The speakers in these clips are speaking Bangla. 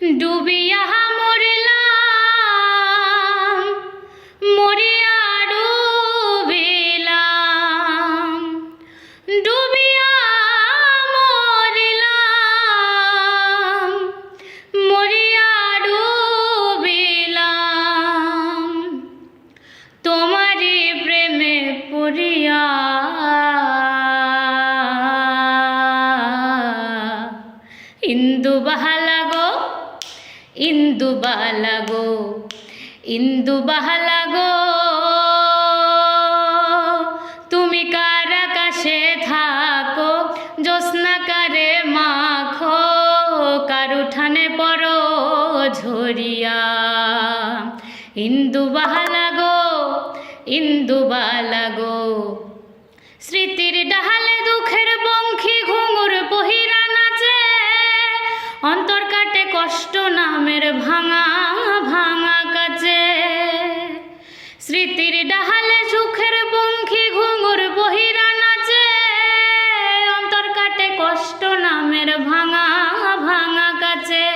ডুবিয়া মরলাম মরিয়া ডুবিলাম ডুবিয়া মরলাম মরিয়া ডুবিলাম। তোমারই প্রেমে পড়িয়া ইন্দু বাহালা গো। ইন্দু বালা গো ইন্দু বাহালা গো তুমি কার আকাশে থাকো? জ্যোৎস্না কারে মাখো? কার উঠানে পড়ো ঝরিয়া? ইন্দু বাহালা গো ইন্দু বালা গো অন্তর কাটে কষ্ট নামের ভাঙা ভাঙা কাছে স্মৃতির ডাহালে সুখের বংখী ঘুঙুর বহিরা নাচে। অন্তর কাটে কষ্ট নামের ভাঙা ভাঙা কাছে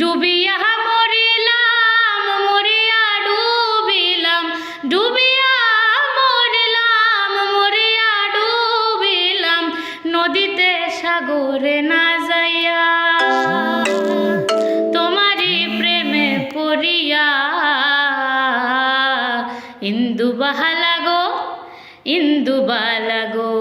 ডুবিয়া মরিলাম, মরিয়া ডুবিলাম, ডুবিয়া মরিলাম, মরিয়া ডুবিলাম। নদীতে সাগরে না ইন্দু বাহালা গো ইন্দু বালা গো